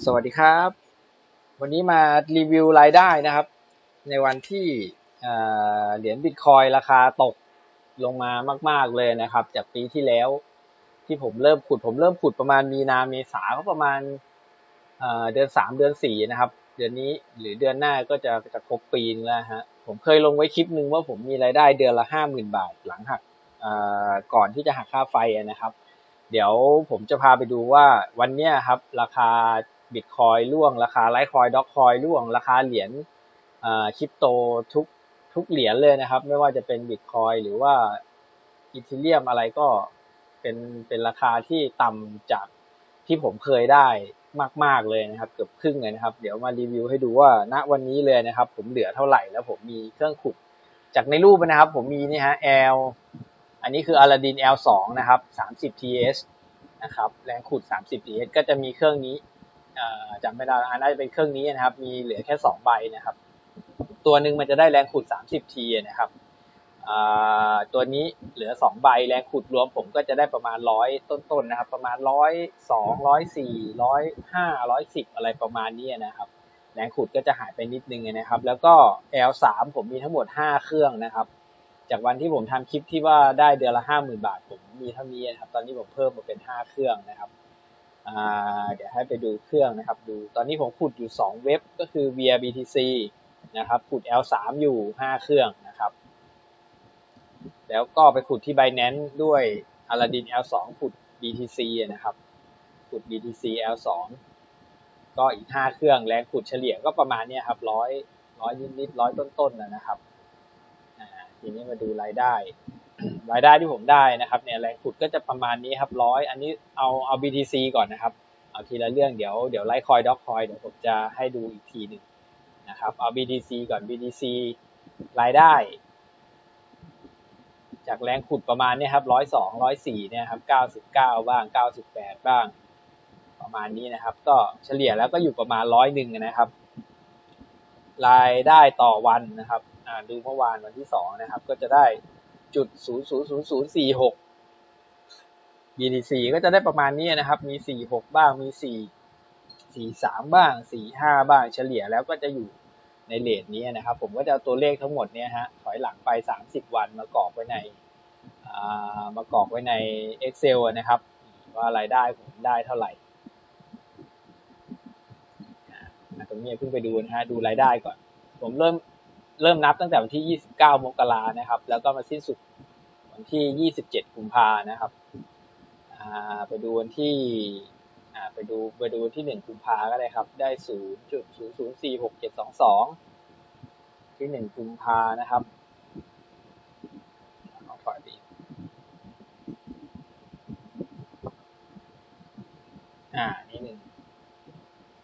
สวัสดีครับ วันนี้มารีวิวรายได้นะครับ ในวันที่เหรียญบิตคอยราคาตกลงมามาก ๆเลยนะครับ จากปีที่แล้ว ที่ผมเริ่มขุดผมเริ่มขุดประมาณมีนาเมษาก็ประมาณเเดือนสามเดือนสี่นะครับ เดือนนี้หรือเดือนหน้าก็จะจะครบปีนแล้วฮะผมเคยลงไว้คลิปหนึ่งว่าผมมีรายได้เดือนละห้าหมื่นบาทหลังหักก่อนที่จะหักค่าไฟนะครับ เดี๋ยวผมจะพาไปดูว่าวันนี้ครับ ราคา บิตคอยร่วง ราคาไลท์คอยด็อกคอยร่วง ราคาเหรียญคริปโตทุกทุกเหรียญเลยนะครับ ไม่ว่าจะเป็นบิตคอยหรือว่าอีเทเรียมอะไรก็เป็นเป็นราคาที่ต่ำจากที่ผมเคยได้มาก ๆเลยนะครับ เกือบครึ่งเลยนะครับ เดี๋ยวมารีวิวให้ดูว่าณวันนี้เลยนะครับ ผมเหลือเท่าไหร่แล้วผมมีเครื่องขุดจากในรูปนะครับ ผมมีนี่ฮะ L อันนี้คือ Aladdin L2 นะครับ 30 TS นะครับ แรงขุด 30 TS ก็จะมีเครื่องนี้ จำไม่ได้อันน่าจะเป็นเครื่องนี้นะครับ มีเหลือแค่2ใบนะครับ ตัวหนึ่งมันจะได้แรงขุด30 T นะครับตัวนี้เหลือ2ใบแรงขุดรวมผมก็จะได้ประมาณ100ต้นๆนนะครับ ประมาณ100 200 400 105 110อยห้าร้อยสิบอะไรประมาณนี้นะครับ แรงขุดก็จะหายไปนิดนึงนะครับ แล้วก็ L3 ผมมีทั้งหมด5เครื่องนะครับ จากวันที่ผมทำคลิปที่ว่าได้เดือนละห้าหมื่นบาท ผมมีเท่านี้นะครับ ตอนนี้ผมเพิ่มมาเป็นห้าเครื่องนะครับ เดี๋ยวให้ไปดูเครื่องนะครับ ดูตอนนี้ผมขุดอยู่สองเว็บก็คือ via BTC นะครับขุด L3 อยู่ห้าเครื่องนะครับ แล้วก็ไปขุดที่ Binance ด้วย Aladdin L2 ขุด BTC นะครับ ขุด BTC L2 ก็อีกห้าเครื่องแรงขุดเฉลี่ยก็ประมาณนี้ครับร้อยร้อยนิดๆร้อยต้นๆนะครับทีนี้มาดูรายได้ รายได้ที่ผมได้นะครับเนี่ยแรงขุดก็จะประมาณนี้ครับร้อยอันนี้เอาเอา BTC ก่อนนะครับ เอาทีละเรื่องเดี๋ยวเดี๋ยวไลท์คอยด็อกคอยเดี๋ยวผมจะให้ดูอีกทีหนึ่งนะครับเอา BTC ก่อน BTC รายได้ จากแรงขุดประมาณนี้ครับร้อยสองร้อยสี่เนี่ยครับเก้าสิบเก้าบ้างเก้าสิบแปดบ้างประมาณนี้นะครับ ก็เฉลี่ยแล้วก็อยู่ประมาณร้อยหนึ่งนะครับ รายได้ต่อวันนะครับดูเมื่อวานวันที่สองนะครับ ก็จะได้ จุดศูนย์ศูนย์ศูนย์ศูนย์สี่หก BTC ก็จะได้ประมาณนี้นะครับ มีสี่หกบ้าง มีสี่สี่สามบ้างสี่ห้าบ้าง เฉลี่ยแล้วก็จะอยู่ในเลทนี้นะครับ ผมก็จะเอาตัวเลขทั้งหมดเนี่ยฮะ ถอยหลังไปสามสิบวันมากรอกไว้ในมากรอกไว้ใน Excel นะครับ ว่ารายได้ผมได้เท่าไหร่ตรงนี้เพิ่งไปดูนะฮะ ดูรายได้ก่อน ผมเริ่ม เริ่มนับตั้งแต่วันที่ 29 มกรานะครับ แล้วก็มาสิ้นสุดวันที่ 27 กุมภานะครับไปดูวันที่ไปดูไปดูที่ 1 กุมภาก็ได้ครับ ได้ 0.0046722ที่ 1 กุมภานะครับเอาถอยไปอ่า นี่หนึ่ง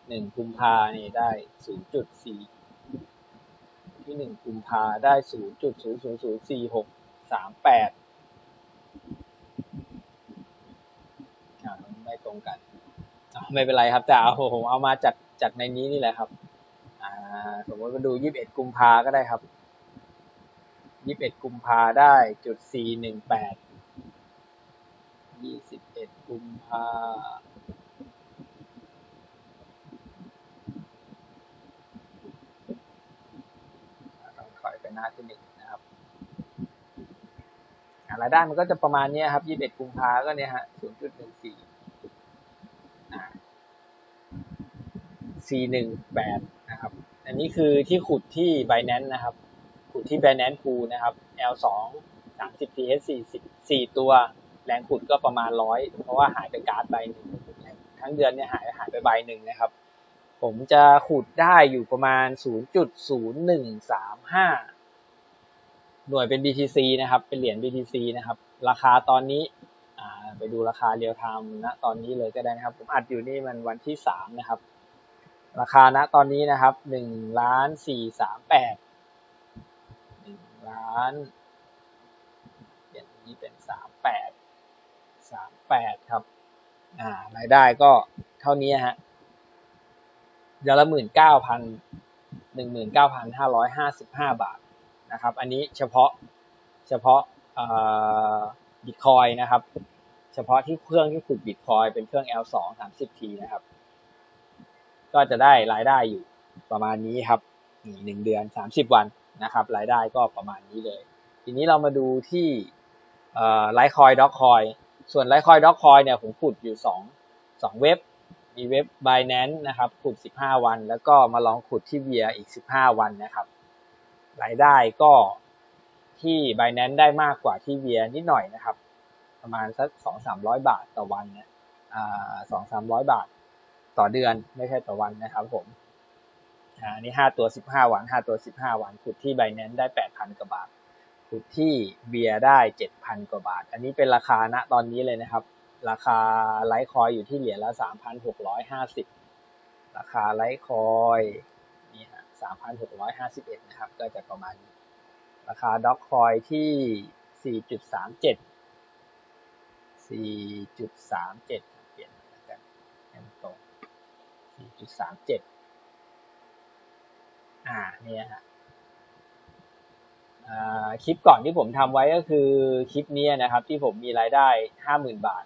หนึ่งกุมภานี่ได้ 0.4 ที่หนึ่งกุมภาได้ศูนย์จุดศูนย์ศูนย์ศูนย์สี่หกสามแปดไม่ตรงกัน ไม่เป็นไรครับแต่เอาผมเอามาจากจากในนี้นี่แหละครับ อ่า สมมติมาดูยี่สิบเอ็ดกุมภาก็ได้ครับยี่สิบเอ็ดกุมภาได้จุดสี่หนึ่งแปดยี่สิบเอ็ดกุมภา หน้าที่หนึ่งนะครับรายได้มันก็จะประมาณนี้ครับยี่สิบเอ็ดกุมภาก็เนี่ยฮะศูนย์จุดหนึ่งสี่สี่หนึ่งแปดนะครับ อันนี้คือที่ขุดที่ Binance นะครับ ขุดที่ Binance Pool นะครับ L สองสามสิบ TH สี่สิบสี่ตัว แรงขุดก็ประมาณร้อยเพราะว่าหายไปการ์ดใบหนึ่งทั้งเดือนเนี่ยหายหายไปใบหนึ่งนะครับ ผมจะขุดได้อยู่ประมาณ0.0135หน่ หน่วยเป็น BTC นะครับ เป็นเหรียญ BTC นะครับ ราคาตอนนี้ไปดูราคาเรียวไทม์ณตอนนี้เลยก็ได้นะครับ ผมอัดอยู่นี่มันวันที่สามนะครับ ราคาณตอนนี้นะครับหนึ่งล้านสี่สามแปดหนึ่งล้านเดี๋ยวนี้เป็นสามแปดสามแปดครับอ่ารายได้ก็เท่านี้ฮะเดือนละหมื่นเก้าพันหนึ่งหมื่นเก้าพันห้าร้อยห้าสิบห้าบาท นะครับ อันนี้เฉพาะเฉพาะบิตคอยนะครับ เฉพาะที่เครื่องที่ขุดบิตคอยเป็นเครื่อง L2 30T นะครับ ก็จะได้รายได้อยู่ประมาณนี้ครับหนึ่งเดือนสามสิบวันนะครับ รายได้ก็ประมาณนี้เลย ทีนี้เรามาดูที่ไลท์คอยด็อกคอยส่วนไลท์คอยด็อกคอยเนี่ยผมขุดอยู่สองสองเว็บ มีเว็บ Binance นะครับขุด 15 วัน แล้วก็มาลองขุดที่เวียอีก 15 วันนะครับ รายได้ก็ที่ Binance ได้มากกว่าที่เวียนิดหน่อยนะครับ ประมาณสักสองสามร้อยบาทต่อวันเนี่ยสองสามร้อยบาทต่อเดือนไม่ใช่ต่อวันนะครับผมอันนี้ห้าตัวสิบห้าวันห้าตัวสิบห้าวันขุดที่ Binance ได้แปดพันกว่าบาทขุดที่เบียได้เจ็ดพันกว่าบาท อันนี้เป็นราคาณตอนนี้เลยนะครับ ราคาไลท์คอยอยู่ที่เหรียญละสามพันหกร้อยห้าสิบราคาไลท์คอย นี่ฮะสามพันหกร้อยห้าสิบเอ็ดนะครับ ก็จะประมาณนี้ ราคาด็อกคอยที่สี่จุดสามเจ็ดสี่จุดสามเจ็ดเปลี่ยนกันให้มันตรงสี่จุดสามเจ็ดอ่า เนี่ยฮะคลิปก่อนที่ผมทำไว้ก็คือคลิปนี้นะครับ ที่ผมมีรายได้ห้าหมื่นบาท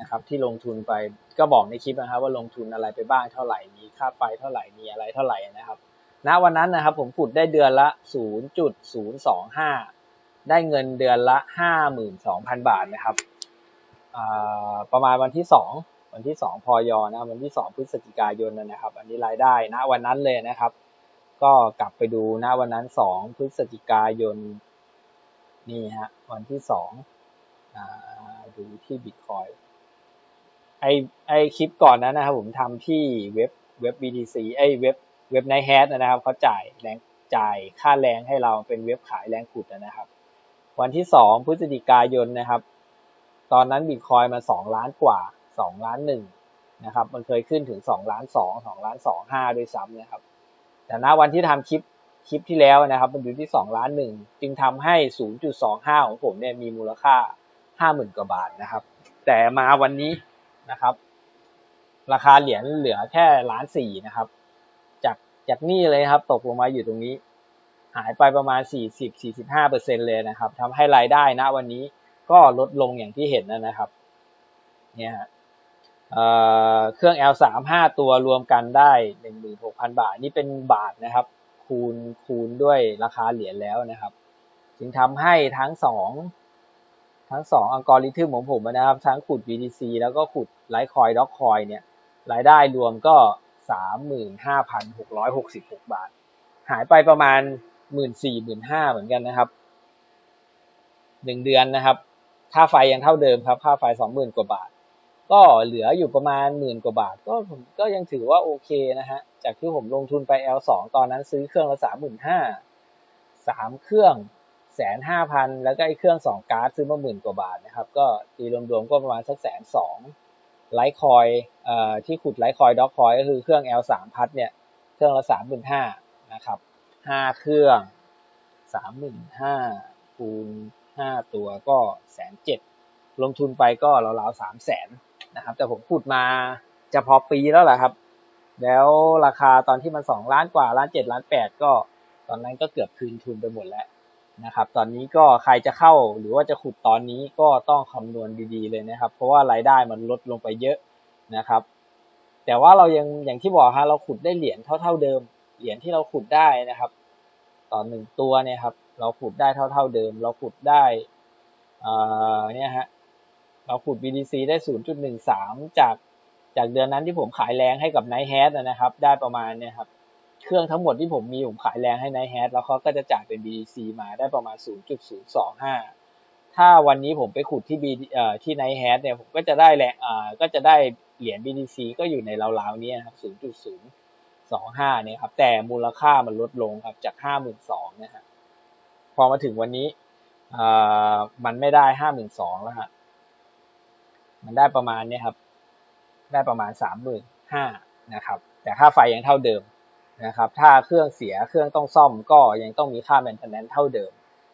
นะครับ ที่ลงทุนไปก็บอกในคลิปนะครับ ว่าลงทุนอะไรไปบ้างเท่าไหร่มีค่าไฟเท่าไหร่มีอะไรเท่าไหร่นะครับ ณวันนั้นนะครับผมขุดได้เดือนละศูนย์จุดศูนย์สองห้าได้เงินเดือนละห้าหมื่นสองพันบาทนะครับประมาณวันที่สองวันที่สองพอยนะวันที่สองพฤศจิกายนนะครับ อันนี้รายได้นะวันนั้นเลยนะครับ ก็กลับไปดูนะวันนั้นสองพฤศจิกายนนี่ฮะวันที่สองดูที่บิตคอยไอไอคลิปก่อนนั้นนะครับผมทำที่เว็บเว็บ BTC ไอเว็บ เว็บไนแฮทนะครับเขาจ่ายแรงจ่ายค่าแรงให้เราเป็นเว็บขายแรงขุดนะครับ วันที่สองพฤศจิกายนนะครับ ตอนนั้นบิตคอยมาสองล้านกว่าสองล้านหนึ่งนะครับมันเคยขึ้นถึงสองล้านสองสองล้านสองห้าด้วยซ้ำนะครับ แต่ณวันที่ทำคลิปคลิปที่แล้วนะครับ มันอยู่ที่สองล้านหนึ่งจึงทำให้ศูนย์จุดสองห้าของผมเนี่ยมีมูลค่าห้าหมื่นกว่าบาทนะครับ แต่มาวันนี้นะครับ ราคาเหรียญเหลือแค่ล้านสี่นะครับ จากนี่เลยครับ ตกลงมาอยู่ตรงนี้ หายไปประมาณสี่สิบสี่สิบห้าเปอร์เซ็นเลยนะครับทำให้รายได้ณวันนี้ก็ลดลงอย่างที่เห็นนะครับ เนี่ยเครื่อง L3 5ตัวรวมกันได้ 16,000 บาท นี่เป็นบาทนะครับ คูณคูณด้วยราคาเหรียญแล้วนะครับ จึงทำให้ทั้งสองทั้งสองอัลกอริทึมของผมนะครับ ทั้งขุด BTC แล้วก็ขุดไลท์คอยด็อกคอยเนี่ย รายได้รวมก็ 35,666บาท หายไปประมาณ14,500เหมือนกันนะครับหนึ่งเดือนนะครับ ค่าไฟยังเท่าเดิมครับ ค่าไฟ20,000กว่าบาท ก็เหลืออยู่ประมาณหมื่นกว่าบาท ก็ผมก็ยังถือว่าโอเคนะฮะ จากที่ผมลงทุนไป L2 ตอนนั้นซื้อเครื่องละสามหมื่นห้าสามเครื่องแสนห้าพันแล้วก็ไอ้เครื่องสองการ์ดซื้อมาหมื่นกว่าบาทนะครับ ก็ตีรวมๆก็ประมาณสักแสนสอง ไลท์คอยที่ขุดไลท์คอยด็อกคอยก็คือเครื่อง L3 พัดเนี่ย เครื่องละสามหมื่นห้านะครับห้าเครื่องสามหมื่นห้าคูณห้าตัวก็แสนเจ็ดลงทุนไปก็ราวๆสามแสนนะครับ แต่ผมพูดมาจะพอปีแล้วแหละครับ แล้วราคาตอนที่มันสองล้านกว่าล้านเจ็ดล้านแปดก็ ตอนนั้นก็เกือบคืนทุนไปหมดแล้ว นะครับ ตอนนี้ก็ใครจะเข้าหรือว่าจะขุดตอนนี้ก็ต้องคำนวณดีๆเลยนะครับ เพราะว่ารายได้มันลดลงไปเยอะนะครับ แต่ว่าเรายังอย่างที่บอกฮะเราขุดได้เหรียญเท่า ๆเดิม เหรียญที่เราขุดได้นะครับ ต่อหนึ่งตัวเนี่ยครับ เราขุดได้เท่า ๆเดิม เราขุดได้อ่าเนี่ยฮะเราขุด BTC ได้ 0.13 จากจากเดือนนั้นที่ผมขายแรงให้กับ Night h a t นะครับ ได้ประมาณเนี่ยครับ เครื่องทั้งหมดที่ผมมีผมขายแรงให้ Night h a t แล้วเขาก็จะจ่ายเป็น BTC มาได้ประมาณ 0.025 ถ้าวันนี้ผมไปขุดที่ B เอ่อที่ Night h a t เนี่ยผมก็จะได้แรงอ่าก็จะได้เหรียญ BTC ก็อยู่ในราวๆนี้ครับ 0.025 เนี่ยครับ แต่มูลค่ามันลดลงครับจาก 52,000นะฮะพอมาถึงวันนี้อ่ามันไม่ได้ 52,000แล้วฮะมันได้ประมาณนี้ครับ ได้ประมาณสามหมื่นห้านะครับ แต่ค่าไฟยังเท่าเดิม นะครับถ้าเครื่องเสียเครื่องต้องซ่อมก็ยังต้องมีค่าแมนเทนแนนเท่าเดิม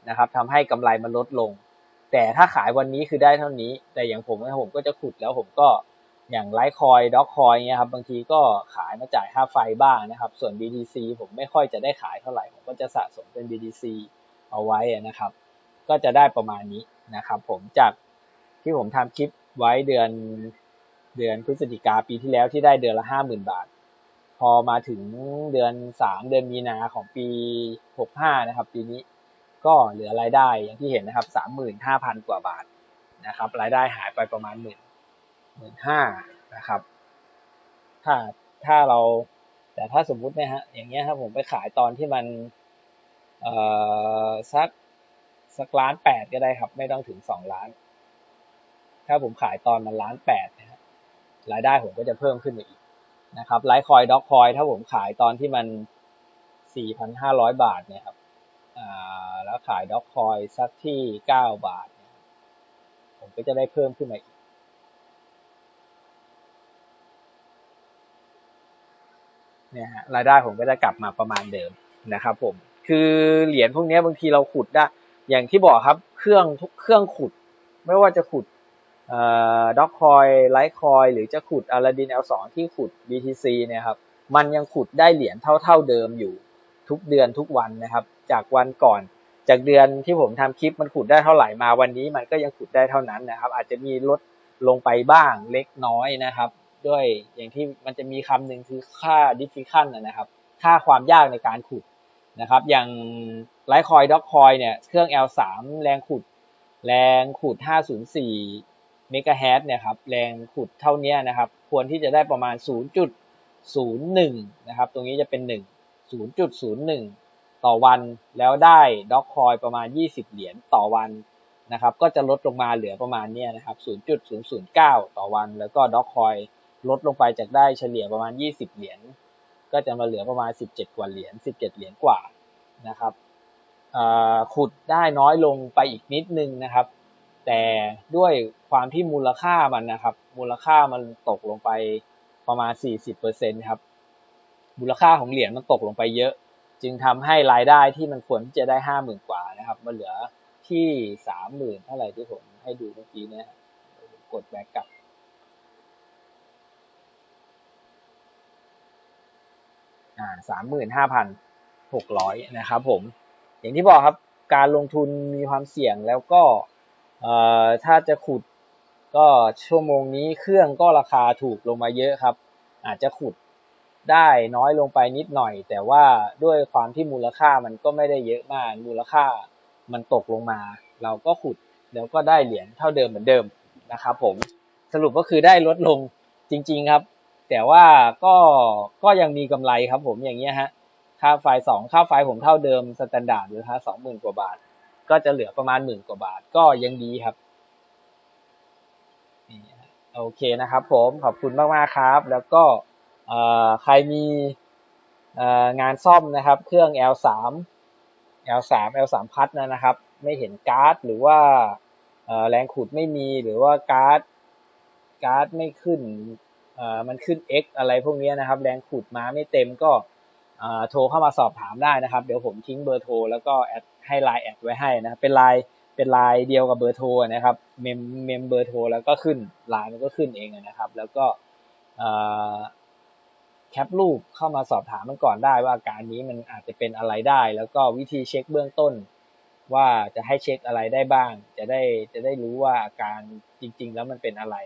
นะครับทำให้กำไรมันลดลง แต่ถ้าขายวันนี้คือได้เท่านี้ แต่อย่างผมนะผมก็จะขุดแล้วผมก็อย่างไลท์คอยด็อกคอยเงี้ยครับบางทีก็ขายมาจ่ายค่าไฟบ้างนะครับ ส่วน BTC ผมไม่ค่อยจะได้ขายเท่าไหร่ ผมก็จะสะสมเป็น BTC เอาไว้นะครับ ก็จะได้ประมาณนี้นะครับ ผมจากที่ผมทำคลิปไว้เดือนเดือนพฤศจิกาปีที่แล้วที่ได้เดือนละห้าหมื่นบาท อมาถึงเดือนสามเดือนมีนาของปีหกห้านะครับ ปีนี้ก็เหลือรายได้อย่างที่เห็นนะครับสามหมื่นห้าพันกว่าบาทนะครับ รายได้หายไปประมาณหมื่นหมื่นห้านะครับ ถ้าถ้าเราแต่ถ้าสมมุตินะฮะอย่างเงี้ยครับผมไปขายตอนที่มันเอ่อสักสักล้านแปดก็ได้ครับ ไม่ต้องถึงสองล้าน ถ้าผมขายตอนมันล้านแปดนะรายได้ผมก็จะเพิ่มขึ้นไปอีก นะครับไลท์คอยด็อกคอยถ้าผมขายตอนที่มันสี่พันห้าร้อยบาทเนี่ยครับอ่าแล้วขายด็อกคอยสักที่เก้าบาท ผมก็จะได้เพิ่มขึ้นมาอีกเนี่ยฮะรายได้ผมก็จะกลับมาประมาณเดิมนะครับผมคือเหรียญพวกนี้บางทีเราขุดได้ อย่างที่บอกครับเครื่องทุกเครื่องขุด ไม่ว่าจะขุด ด็อกคอยไลท์คอยหรือจะขุดอาราดิน L2 ที่ขุด BTC เนี่ยครับมันยังขุดได้เหรียญเท่าๆเดิมอยู่ทุกเดือนทุกวันนะครับ จากวันก่อน จากเดือนที่ผมทำคลิปมันขุดได้เท่าไหร่มาวันนี้มันก็ยังขุดได้เท่านั้นนะครับ อาจจะมีลดลงไปบ้างเล็กน้อยนะครับ ด้วยอย่างที่มันจะมีคำหนึ่งคือค่า difficult นะครับ ค่าความยากในการขุดนะครับ อย่างไลท์คอยด็อกคอยเนี่ยเครื่อง L3 แรงขุด แรงขุด 504 เมกะเฮิรตเนี่ยครับแรงขุดเท่านี้นะครับ ควรที่จะได้ประมาณ 0.01 นะครับ ตรงนี้จะเป็น 1 0.01 ต่อวันแล้วได้ด็อกคอยประมาณ 20 เหรียญต่อวันนะครับ ก็จะลดลงมาเหลือประมาณนี้นะครับ 0.009 ต่อวัน แล้วก็ด็อกคอยลดลงไปจากได้เฉลี่ยประมาณ 20 เหรียญก็จะมาเหลือประมาณ 17 กว่าเหรียญ17 เหรียญกว่านะครับขุดได้น้อยลงไปอีกนิดนึงนะครับ แต่ด้วย ความที่มูลค่ามันนะครับ มูลค่ามันตกลงไปประมาณ 40%ครับ มูลค่าของเหรียญมันตกลงไปเยอะ จึงทำให้รายได้ที่มันควรจะได้ห้าหมื่นกว่านะครับมาเหลือที่สามหมื่นเท่าไหร่ที่ผมให้ดูเมื่อกี้เนี่ยกดแบ็กกลับอ่าสามหมื่นห้าพันหกร้อยนะครับผม อย่างที่บอกครับ การลงทุนมีความเสี่ยงแล้วก็ถ้าจะขุด ก็ชั่วโมงนี้เครื่องก็ราคาถูกลงมาเยอะครับ อาจจะขุดได้น้อยลงไปนิดหน่อย แต่ว่าด้วยความที่มูลค่ามันก็ไม่ได้เยอะมาก มูลค่ามันตกลงมา เราก็ขุดแล้วก็ได้เหรียญเท่าเดิมเหมือนเดิมนะครับผมสรุปก็คือได้ลดลงจริง ๆครับ แต่ว่าก็ก็ยังมีกำไรครับ ผมอย่างเงี้ยฮะค่าไฟสองค่าไฟผมเท่าเดิมสแตนดาร์ดหรือฮะสองหมื่นกว่าบาท ก็จะเหลือประมาณหมื่นกว่าบาทก็ยังดีครับ โอเคนะครับผมขอบคุณมากๆครับ แล้วก็ใครมีงานซ่อมนะครับ เครื่อง L3 L3 L3 พัดนะครับ ไม่เห็นการ์ดหรือว่าแรงขุดไม่มีหรือว่าการ์ดการ์ดไม่ขึ้นมันขึ้น X อะไรพวกนี้นะครับ แรงขุดมาไม่เต็มก็โทรเข้ามาสอบถามได้นะครับ เดี๋ยวผมทิ้งเบอร์โทร แล้วก็แอดให้ไลน์แอดไว้ให้นะเป็นไลน์ เป็นไลน์เดียวกับเบอร์โทรนะครับ เมมเมมเบอร์โทรแล้วก็ขึ้นไลน์มันก็ขึ้นเองนะครับ แล้วก็แคปรูปเข้ามาสอบถามมันก่อนได้ว่าอาการนี้มันอาจจะเป็นอะไรได้ แล้วก็วิธีเช็คเบื้องต้น ว่าจะให้เช็คอะไรได้บ้าง จะได้จะได้รู้ว่าอาการจริง ๆ แล้วมันเป็นอะไร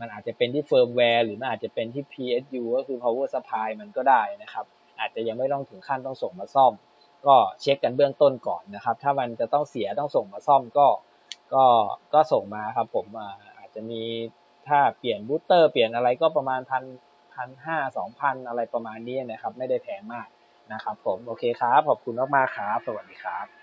มันอาจจะเป็นที่เฟิร์มแวร์หรือมันอาจจะเป็นที่ PSU ก็คือ power supply มันก็ได้นะครับ อาจจะยังไม่ต้องถึงขั้นต้องส่งมาซ่อม ก็เช็คกันเบื้องต้นก่อนนะครับ ถ้ามันจะต้องเสียต้องส่งมาซ่อมก็ก็ก็ส่งมาครับผมอาจจะมีถ้าเปลี่ยนบูตเตอร์เปลี่ยนอะไรก็ประมาณพันพันห้าสองพันอะไรประมาณนี้นะครับ ไม่ได้แพงมากนะครับ ผมโอเคครับ ขอบคุณมากๆครับ สวัสดีครับ